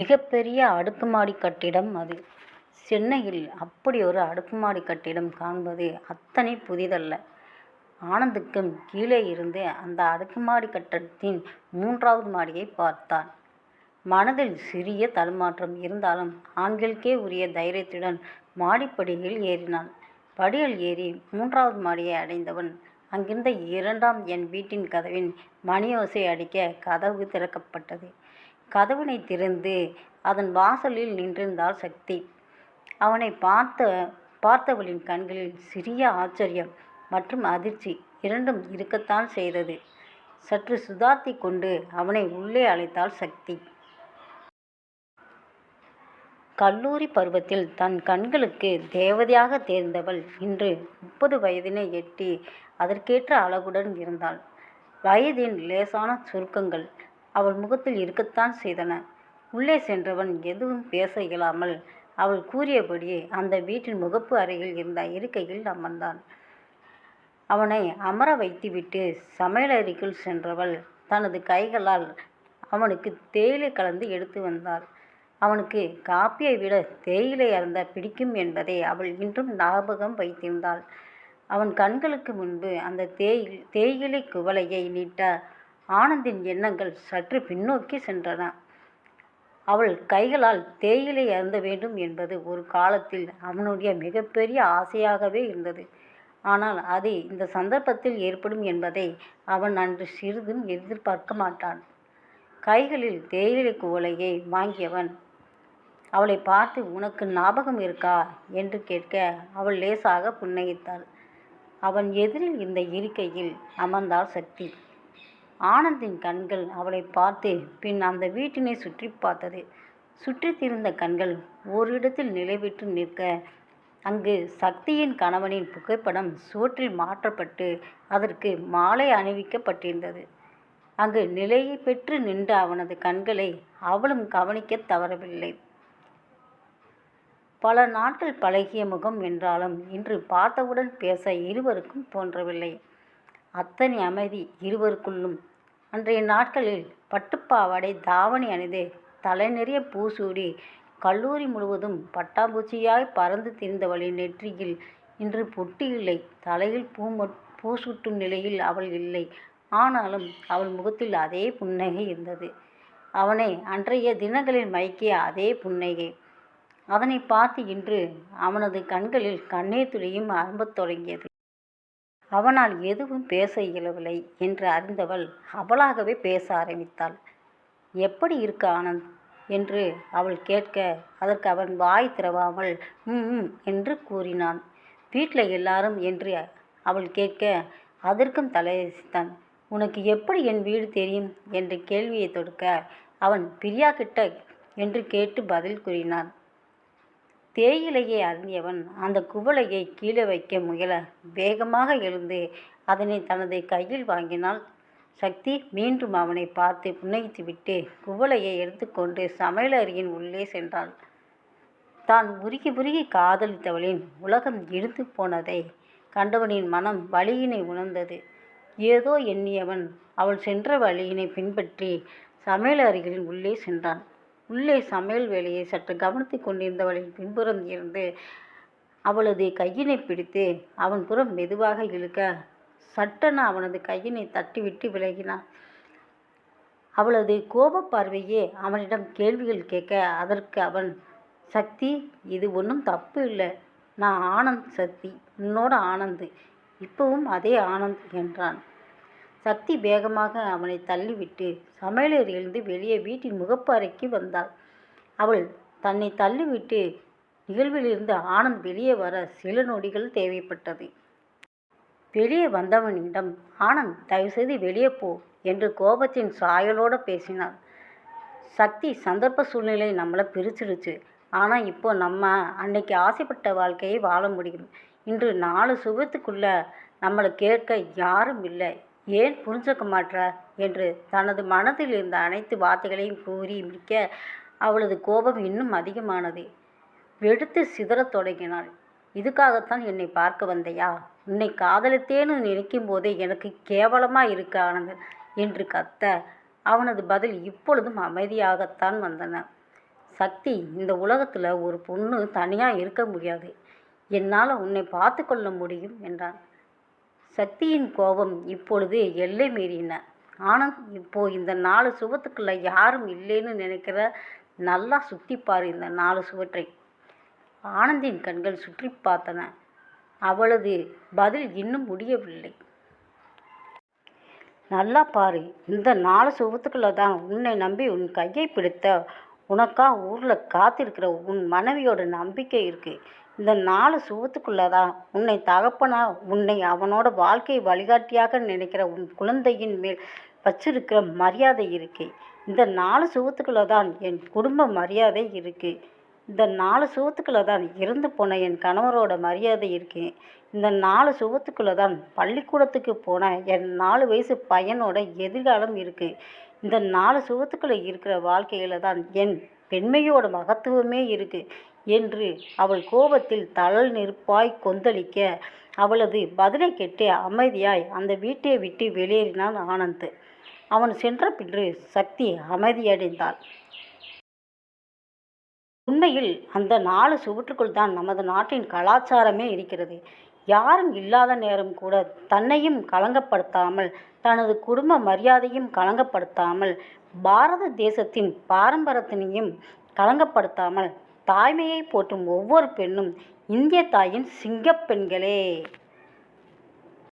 மிகப்பெரிய அடுக்குமாடி கட்டிடம் அது. சென்னையில் அப்படி ஒரு அடுக்குமாடி கட்டிடம் காண்பது அத்தனை புதிதல்ல. ஆனந்துக்கும் கீழே இருந்து அந்த அடுக்குமாடி கட்டடத்தின் மூன்றாவது மாடியைப் பார்த்தான். மனதில் சிறிய தடுமாற்றம் இருந்தாலும் ஆண்களுக்கே உரிய தைரியத்துடன் மாடிப்படியில் ஏறினான். படியில் ஏறி மூன்றாவது மாடியை அடைந்தவன் அங்கிருந்த இரண்டாம் என் வீட்டின் கதவின் மணியோசை அடிக்க கதவு திறக்கப்பட்டது. கதவினை திறந்து அதன் வாசலில் நின்றிருந்தாள் சக்தி. அவனை பார்த்த பார்த்தவளின் கண்களில் சிறிய ஆச்சரியம் மற்றும் அதிர்ச்சி இரண்டும் இருக்கத்தான் செய்தது. சற்று சுதாத்தி கொண்டு அவனை உள்ளே அழைத்தாள் சக்தி. கல்லூரி பருவத்தில் தன் கண்களுக்கு தேவதையாக தேர்ந்தவள் இன்று முப்பது வயதினை எட்டி அதற்கேற்ற அழகுடன் இருந்தாள். வயதின் லேசான சுருக்கங்கள் அவள் முகத்தில் இருக்கத்தான் செய்தன. உள்ளே சென்றவன் எதுவும் பேச இயலாமல் அவள் கூறியபடியே அந்த வீட்டின் முகப்பு அறையில் இருந்த இருக்கையில் அமர்ந்தான். அவனை அமர வைத்துவிட்டு சமையலறைக்குள் சென்றவள் தனது கைகளால் அவனுக்கு தேயிலை கலந்து எடுத்து வந்தாள். அவனுக்கு காப்பியை விட தேயிலை அறந்த பிடிக்கும் என்பதை அவள் இன்றும் ஞாபகம் வைத்திருந்தாள். அவன் கண்களுக்கு முன்பு அந்த தேயில் தேயிலை குவலையை நீட்ட ஆனந்தின் எண்ணங்கள் சற்று பின்னோக்கி சென்றன. அவள் கைகளால் தேயிலை அருந்த வேண்டும் என்பது ஒரு காலத்தில் அவனுடைய மிகப்பெரிய ஆசையாகவே இருந்தது. ஆனால் அது இந்த சந்தர்ப்பத்தில் ஏற்படும் என்பதை அவன் அன்று சிறிதும் எதிர்பார்க்க மாட்டான். கைகளில் தேயிலை குவளையை வாங்கியவன் அவளை பார்த்து உனக்கு ஞாபகம் இருக்கா? என்று கேட்க அவள் லேசாக புன்னகித்தாள் அவன் எதிரில் இந்த இருக்கையில் அமர்ந்தாள் சக்தி. ஆனந்தின் கண்கள் அவளைப் பார்த்து பின் அந்த வீட்டினை சுற்றி பார்த்தது. சுற்றி திரிந்த கண்கள் ஓரிடத்தில் நிலைவிட்டு நிற்க அங்கு சக்தியின் கணவனின் புகைப்படம் சுவற்றில் மாற்றப்பட்டு அதற்கு மாலை அணிவிக்கப்பட்டிருந்தது. அங்கு நிலையை பெற்று நின்ற அவனது கண்களை அவளும் கவனிக்கத் தவறவில்லை. பல நாட்கள் பழகிய முகம் என்றாலும் இன்று பார்த்தவுடன் பேச இருவருக்கும் தோன்றவில்லை. அத்தனை அமைதி இருவருக்குள்ளும். அன்றைய நாட்களில் பட்டுப்பாவாடை தாவணி அணிந்து தலை நிறைய பூசூடி கல்லூரி முழுவதும் பட்டாம்பூச்சியாய் பறந்து திரிந்தவளின் நெற்றியில் இன்று பொட்டு இல்லை. தலையில் பூ பூசுட்டும் நிலையில் அவள் இல்லை. ஆனாலும் அவள் முகத்தில் அதே புன்னகை இருந்தது. அவனை அன்றைய தினங்களில் மயக்கிய அதே புன்னகை. அதனை பார்த்து இன்று அவனது கண்களில் கண்ணீர் துளியும் அரும்பத் தொடங்கியது. அவனால் எதுவும் பேச இயலவில்லை என்று அறிந்தவள் அவளாகவே பேச ஆரம்பித்தாள். எப்படி இருக்க ஆனந்த்? என்று அவள் கேட்க அதற்கு அவன் வாய் திறவாமல் ம் என்று கூறினான். வீட்டில் எல்லாரும்? என்று அவள் கேட்க அதற்கும் தலையசித்தான் உனக்கு எப்படி என் வீடு தெரியும்? என்று கேள்வியைத் தொடுக்க அவன் பிரியா கிட்ட என்று கேட்டு பதில் கூறினான். தேயிலையை அருந்தியவன் அந்த குவளையை கீழே வைக்க முயல வேகமாக எழுந்து அதனை தனது கையில் வாங்கினாள் சக்தி. மீண்டும் அவனை பார்த்து புன்னகித்துவிட்டு குவளையை எடுத்துக்கொண்டு சமையலறையின் உள்ளே சென்றாள். தான் உருகி உருகி காதலித்தவளின் உலகம் இழுந்து போனதை கண்டவனின் மனம் வலியினை உணர்ந்தது. ஏதோ எண்ணியவன் அவள் சென்ற வழியினைப் பின்பற்றி சமையலறையின் உள்ளே சென்றான். உள்ளே சமையல் வேலையை சற்று கவனித்துக் கொண்டிருந்தவளின் பின்புறம் இருந்து அவளது கையினைப் பிடித்து அவன் புறம் மெதுவாக இழுக்க சட்டென அவனது கையினை தட்டிவிட்டு விலகினான். அவளது கோப பார்வையே அவனிடம் கேள்விகள் கேட்க அதற்கு அவன் சக்தி இது ஒன்றும் தப்பு இல்லை நான் ஆனந்த் சக்தி. உன்னோட ஆனந்த். இப்பவும் அதே ஆனந்த் என்றான். சக்தி வேகமாக அவனை தள்ளிவிட்டு சமையலறையிலிருந்து வெளியே வீட்டின் முகப்பு அறைக்கு வந்தாள். அவள் தன்னை தள்ளிவிட்டு நிகழ்விலிருந்து ஆனந்த் வெளியே வர சில நொடிகள் தேவைப்பட்டது. வெளியே வந்தவனிடம் ஆனந்த் தயவுசெய்து வெளியே போ என்று கோபத்தின் சாயலோடு பேசினாள். சக்தி சந்தர்ப்ப சூழ்நிலை நம்மளை பிரிச்சிடுச்சு. ஆனால் இப்போ நம்ம அன்னைக்கு ஆசைப்பட்ட வாழ்க்கையை வாழ முடியும். இன்று நாலு சுகத்துக்குள்ளே நம்மளை கேட்க யாரும் இல்லை ஏன் புரிஞ்சுக்க மாட்றா என்று தனது மனதில் இருந்த அனைத்து வார்த்தைகளையும் கூறி முடிக்க அவளது கோபம் இன்னும் அதிகமானது. வெடுத்து சிதறத் தொடங்கினாள். இதுக்காகத்தான் என்னை பார்க்க வந்தையா உன்னை காதலித்தேன்னு நினைக்கும் போதே எனக்கு கேவலமாக இருக்க ஆனந்தன் என்று கத்த அவனது பதில் இப்பொழுதும் அமைதியாகத்தான் வந்தன. சக்தி இந்த உலகத்தில் ஒரு பொண்ணு தனியாக இருக்க முடியாது என்னால் உன்னை பார்த்து கொள்ள முடியும் என்றான் சக்தியின் கோபம் இப்பொழுது எல்லை மீறின. ஆனால் இப்போ இந்த நாலு சுவத்துக்குள்ள யாரும் இல்லைன்னு நினைக்கிற நல்லா சுற்றி இந்த நாலு சுவற்றை. ஆனந்தின் கண்கள் சுற்றி பார்த்தன. அவளது பதில் இன்னும் முடியவில்லை. நல்லா பாரு இந்த நாலு சுவத்துக்குள்ள தான் உன்னை நம்பி உன் கையை பிடித்த உனக்கா ஊரில் காத்திருக்கிற உன் மனைவியோட நம்பிக்கை இருக்குது இந்த நாலு சுவத்துக்குள்ள தான் உன்னை தகப்பனா உன்னை அவனோட வாழ்க்கை வழிகாட்டியாக நினைக்கிற உன் குழந்தையின் மேல் வச்சிருக்கிற மரியாதை இருக்கு. இந்த நாலு சுவத்துக்குள்ள தான் என் குடும்ப மரியாதை இருக்கு. இந்த நாலு சுவத்துக்குள்ள தான் இறந்து போன என் கணவரோட மரியாதை இருக்கு. இந்த நாலு சுவத்துக்குள்ள தான் பள்ளிக்கூடத்துக்கு போன என் நாலு வயசு பையனோட எதிர்காலம் இருக்கு. இந்த நாலு சுவத்துக்குள்ள இருக்கிற வாழ்க்கையில தான் என் பெண்மையோட மகத்துவமே இருக்கு என்று அவள் கோபத்தில் தளல் நெருப்பாய் கொந்தளிக்க அவளது பதிலை கெட்டு அமைதியாய் அந்த வீட்டை விட்டு வெளியேறினான் ஆனந்த். அவன் சென்ற பின்று சக்தி அமைதியடைந்தாள். உண்மையில் அந்த நாலு சுவற்றுக்குள் தான் நமது நாட்டின் கலாச்சாரமே இருக்கிறது. யாரும் இல்லாத நேரம் கூட தன்னையும் களங்கப்படுத்தாமல் தனது குடும்ப மரியாதையும் களங்கப்படுத்தாமல் பாரத தேசத்தின் பாரம்பரியத்தினையும் களங்கப்படுத்தாமல் தாய்மையை போற்றும் ஒவ்வொரு பெண்ணும் இந்திய தாயின் சிங்கப்பெண்களே